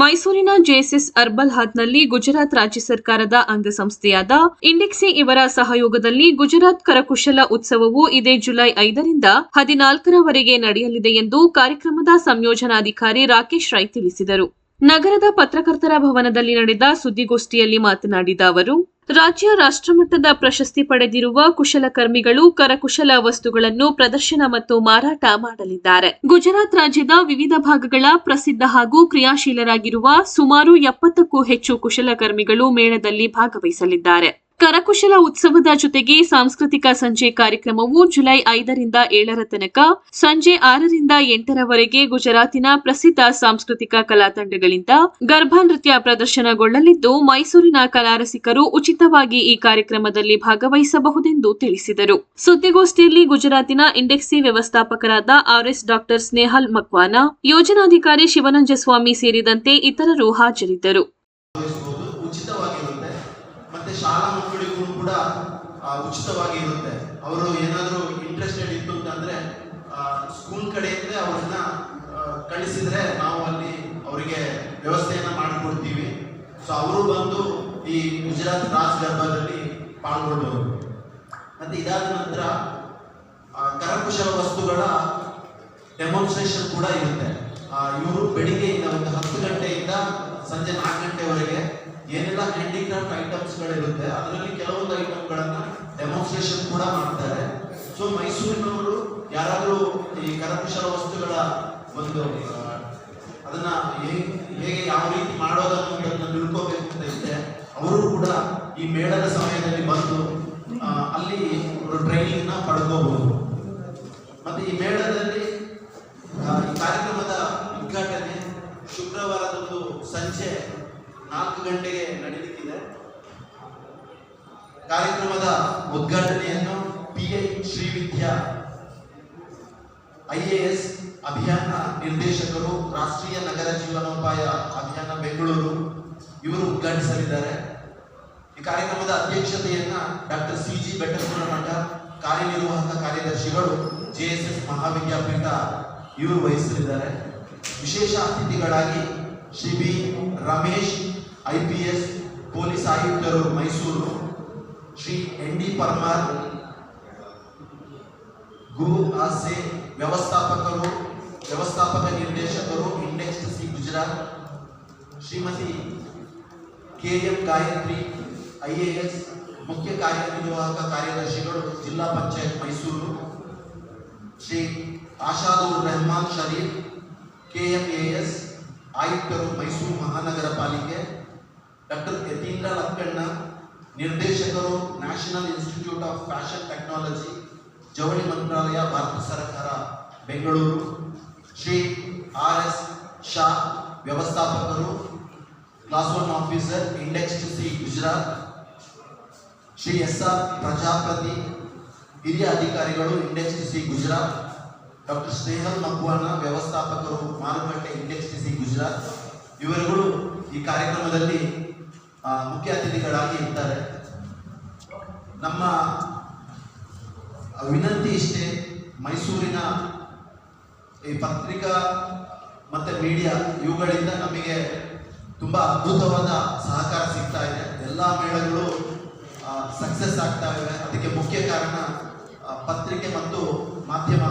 ಮೈಸೂರಿನ JSS herbal ಹಾತ್ನಲ್ಲಿ Gujarat ರಾಜ್ಯ ಸರ್ಕಾರದ ಅಂಗಸಂಸ್ಥೆಯಾದ ಇಂಡೆಕ್ಸಿ ಇವರ ಸಹಯೋಗದಲ್ಲಿ ಗುಜರಾತ್ ಕರಕುಶಲ ಉತ್ಸವವು ಇದೇ ಜುಲೈ ಐದರಿಂದ ಹದಿನಾಲ್ಕರವರೆಗೆ ನಡೆಯಲಿದೆ ಎಂದು ಕಾರ್ಯಕ್ರಮದ ಸಂಯೋಜನಾಧಿಕಾರಿ ರಾಕೇಶ್ ರೈ ತಿಳಿಸಿದರು. ನಗರದ ಪತ್ರಕರ್ತರ ಭವನದಲ್ಲಿ ನಡೆದ ಸುದ್ದಿಗೋಷ್ಠಿಯಲ್ಲಿ ಮಾತನಾಡಿದ ಅವರು, ರಾಜ್ಯ ರಾಷ್ಟ್ರಮಟ್ಟದ ಪ್ರಶಸ್ತಿ ಪಡೆದಿರುವ ಕುಶಲಕರ್ಮಿಗಳು, ಕರಕುಶಲ ವಸ್ತುಗಳನ್ನು ಪ್ರದರ್ಶನ ಮತ್ತು ಮಾರಾಟ ಮಾಡಲಿದ್ದಾರೆ. ಗುಜರಾತ್ ರಾಜ್ಯದ ವಿವಿಧ ಭಾಗಗಳ ಪ್ರಸಿದ್ಧ ಹಾಗೂ ಕ್ರಿಯಾಶೀಲರಾಗಿರುವ ಸುಮಾರು ಎಪ್ಪತ್ತಕ್ಕೂ ಹೆಚ್ಚು ಕುಶಲಕರ್ಮಿಗಳು ಮೇಳದಲ್ಲಿ ಭಾಗವಹಿಸಲಿದ್ದಾರೆ. ಕರಕುಶಲ ಉತ್ಸವದ ಜೊತೆಗೆ ಸಾಂಸ್ಕೃತಿಕ ಸಂಜೆ ಕಾರ್ಯಕ್ರಮವು ಜುಲೈ ಐದರಿಂದ ಏಳರ ತನಕ, ಸಂಜೆ ಆರರಿಂದ ಎಂಟರವರೆಗೆ ಗುಜರಾತಿನ ಪ್ರಸಿದ್ಧ ಸಾಂಸ್ಕೃತಿಕ ಕಲಾ ತಂಡಗಳಿಂದ ಗರ್ಭಾ ನೃತ್ಯ ಪ್ರದರ್ಶನಗೊಳ್ಳಲಿದ್ದು, ಮೈಸೂರಿನ ಕಲಾರಸಿಕರು ಉಚಿತವಾಗಿ ಈ ಕಾರ್ಯಕ್ರಮದಲ್ಲಿ ಭಾಗವಹಿಸಬಹುದೆಂದು ತಿಳಿಸಿದರು. ಸುದ್ದಿಗೋಷ್ಠಿಯಲ್ಲಿ ಗುಜರಾತಿನ ಇಂಡೆಕ್ಸಿ ವ್ಯವಸ್ಥಾಪಕರಾದ ಆರ್ಎಸ್ ಡಾಕ್ಟರ್ ಸ್ನೇಹಲ್ ಮಕ್ವಾನ, ಯೋಜನಾಧಿಕಾರಿ ಶಿವನಂಜಸ್ವಾಮಿ ಸೇರಿದಂತೆ ಇತರರು ಹಾಜರಿದ್ದರು. ಮತ್ತೆ ಶಾಲಾ ಮಕ್ಕಳಿಗೂ ಕೂಡ ಉಚಿತವಾಗಿ ಇರುತ್ತೆ. ಅವರು ಏನಾದರೂ ಇಂಟ್ರೆಸ್ಟೆಡ್ ಇತ್ತು ಅಂತಂದ್ರೆ ಸ್ಕೂಲ್ ಕಡೆಯಿಂದ ಅವ್ರನ್ನ ಕಳಿಸಿದ್ರೆ ನಾವು ಅಲ್ಲಿ ಅವರಿಗೆ ವ್ಯವಸ್ಥೆಯನ್ನ ಮಾಡಿಕೊಡ್ತೀವಿ. ಸೊ ಅವರು ಬಂದು ಈ ಗುಜರಾತ್ ರಾಜ್ ಗರ್ಭದಲ್ಲಿ ಪಾಲ್ಗೊಳ್ಬಹುದು ಮತ್ತೆ ಇದಾದ ನಂತರ ಕರಕುಶಲ ವಸ್ತುಗಳ ಡೆಮಾನ್ಸ್ಟ್ರೇಷನ್ ಕೂಡ ಇರುತ್ತೆ. ಇವರು ಬೆಳಿಗ್ಗೆಯಿಂದ ಒಂದು ಹತ್ತು ಗಂಟೆಯಿಂದ ಸಂಜೆ ನಾಲ್ಕು ಗಂಟೆವರೆಗೆ ಏನೆಲ್ಲ ಐಟಮ್ಸ್ಗಳಿರುತ್ತೆ ಅದರಲ್ಲಿ ಕೆಲವೊಂದು ಐಟಮ್ಗಳನ್ನ ಡೆಮಾನ್ಸ್ಟ್ರೇಷನ್ ಕೂಡ ಮಾಡ್ತಾರೆ. ಸೊ ಮೈಸೂರಿನವರು ಯಾರಾದರೂ ಈ ಕರಕುಶಲ ವಸ್ತುಗಳ ಒಂದು ಅದನ್ನ ಹೇಗೆ ಯಾವ ರೀತಿ ಮಾಡೋದನ್ನು ತಿಳ್ಕೋಬೇಕು ಅಂತ ಇದ್ದೆ ಅವರು ಕೂಡ ಈ ಮೇಳದ ಸಮಯದಲ್ಲಿ ಬಂದು ಅಲ್ಲಿ ಅವರು ಟ್ರೈನಿಂಗ್ನ ಪಡ್ಕೋಬಹುದು. ಮತ್ತೆ ಈ ಮೇಳದಲ್ಲಿ ಈ ಕಾರ್ಯಕ್ರಮದ ಉದ್ಘಾಟನೆ ಶುಕ್ರವಾರದಂದು ಸಂಜೆ ನಾಲ್ಕು ಗಂಟೆಗೆ ನಡೆಯಲಿಕ್ಕಿದೆ ಕಾರ್ಯಕ್ರಮದ ಉದ್ಘಾಟನೆಯನ್ನು ಪಿ ಐ ಶ್ರೀವಿದ್ಯಾ ಐಎಎಸ್ ಅಭಿಯಾನ ನಿರ್ದೇಶಕರು, ರಾಷ್ಟ್ರೀಯ ನಗರ ಜೀವನೋಪಾಯ ಅಭಿಯಾನ ಬೆಂಗಳೂರು, ಇವರು ಉದ್ಘಾಟಿಸಲಿದ್ದಾರೆ. ಈ ಕಾರ್ಯಕ್ರಮದ ಅಧ್ಯಕ್ಷತೆಯನ್ನ ಡಾಕ್ಟರ್ ಸಿ ಜಿ ಬೆಟ್ಟಪುರ ಮಠ ಕಾರ್ಯನಿರ್ವಾಹಕ ಕಾರ್ಯದರ್ಶಿಗಳು ಜೆಎಸ್ಎಸ್ ಮಹಾವಿದ್ಯಾಪೀಠ ಇವರು ವಹಿಸಲಿದ್ದಾರೆ. ವಿಶೇಷ ಅತಿಥಿಗಳಾಗಿ Shri B Ramesh I P S police ಆಯುಕ್ತರು ಮೈಸೂರು ಶ್ರೀ ಎನ್ ಡಿ ಪರ್ಮಾರ್ ಗು ಆಸೆ ವ್ಯವಸ್ಥಾಪಕರು ವ್ಯವಸ್ಥಾಪಕ ನಿರ್ದೇಶಕರು index C Gujarat Shrimati K M Gayatri I A S ಮುಖ್ಯ ಕಾರ್ಯನಿರ್ವಾಹಕ ಕಾರ್ಯದರ್ಶಿಗಳು Zilla Panchayat Mysuru Shri Asadur Rehman Sharif K M A S ಆಯುಕ್ತರು ಮೈಸೂರು ಮಹಾನಗರ ಪಾಲಿಕೆ ಡಾಕ್ಟರ್ ಯತೀಂದ್ರ ಲಕ್ಕಣ್ಣ ನಿರ್ದೇಶಕರು national institute of fashion technology ಜವಳಿ ಮಂತ್ರಾಲಯ, ಭಾರತ ಸರ್ಕಾರ, ಬೆಂಗಳೂರು. ಶ್ರೀ ಆರ್ ಎಸ್ ಶಾ ವ್ಯವಸ್ಥಾಪಕರು class one officer index T C Gujarat. Shri S R Prajapati, ಹಿರಿಯ ಅಧಿಕಾರಿಗಳು index T C Gujarat. Doctor Snehal Makwana ವ್ಯವಸ್ಥಾಪಕರು, ಮಾರುಕಟ್ಟೆ ಇಂಡೆಕ್ಸ್ ಟಿ ಸಿ ಗುಜರಾತ್. ಇವರುಗಳು ಈ ಕಾರ್ಯಕ್ರಮದಲ್ಲಿ ಮುಖ್ಯ ಅತಿಥಿಗಳಾಗಿ ಇರ್ತಾರೆ. ನಮ್ಮ ವಿನಂತಿ ಇಷ್ಟೇ, ಮೈಸೂರಿನ ಈ ಪತ್ರಿಕಾ ಮತ್ತು ಮೀಡಿಯಾ ಇವುಗಳಿಂದ ನಮಗೆ ತುಂಬ ಅದ್ಭುತವಾದ ಸಹಕಾರ ಸಿಗ್ತಾ ಇದೆ. ಎಲ್ಲ ಮೇಳಗಳು ಸಕ್ಸಸ್ ಆಗ್ತಾ ಇವೆ. ಅದಕ್ಕೆ ಮುಖ್ಯ ಕಾರಣ ಪತ್ರಿಕೆ ಮತ್ತು ಮಾಧ್ಯಮ